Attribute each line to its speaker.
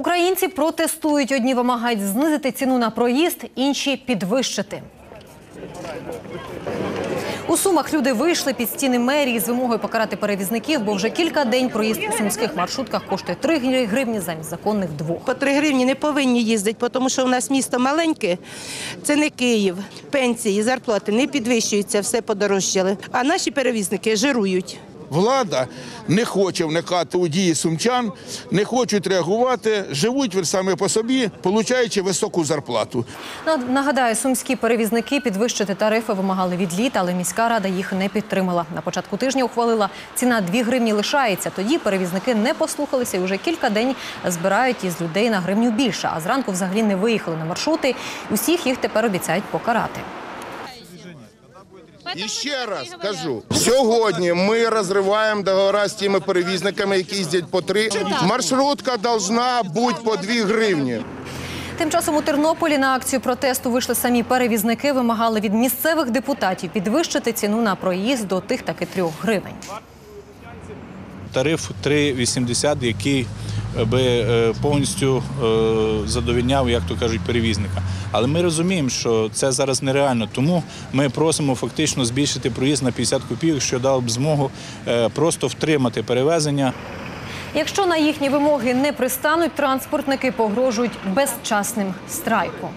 Speaker 1: Українці протестують. Одні вимагають знизити ціну на проїзд, інші підвищити. У Сумах люди вийшли під стіни мерії з вимогою покарати перевізників, бо вже кілька день проїзд у сумських маршрутках коштує 3 гривні замість законних двох.
Speaker 2: По 3 гривні не повинні їздити, тому що у нас місто маленьке, це не Київ. Пенсії, зарплати не підвищуються, все подорожчали. А наші перевізники жирують.
Speaker 3: Влада не хоче вникати у дії сумчан, не хочуть реагувати, живуть саме по собі, получаючи високу зарплату.
Speaker 1: Нагадаю, сумські перевізники підвищити тарифи вимагали від літа, але міська рада їх не підтримала. На початку тижня ухвалила ціна 2 гривні лишається. Тоді перевізники не послухалися і вже кілька день збирають із людей на гривню більше. А зранку взагалі не виїхали на маршрути. Усіх їх тепер обіцяють покарати.
Speaker 4: І ще раз кажу, сьогодні ми розриваємо договори з тими перевізниками, які їздять по три. Маршрутка должна бути по дві гривні.
Speaker 1: Тим часом у Тернополі на акцію протесту вийшли самі перевізники, вимагали від місцевих депутатів підвищити ціну на проїзд до тих таки трьох гривень.
Speaker 5: тариф 3,80, який би е, повністю е, задовільняв, як то кажуть, перевізника. Але ми розуміємо, що це зараз нереально. Тому ми просимо фактично збільшити проїзд на 50 копійок, що дало б змогу е, просто втримати перевезення.
Speaker 1: Якщо на їхні вимоги не пристануть, транспортники погрожують безчасним страйком.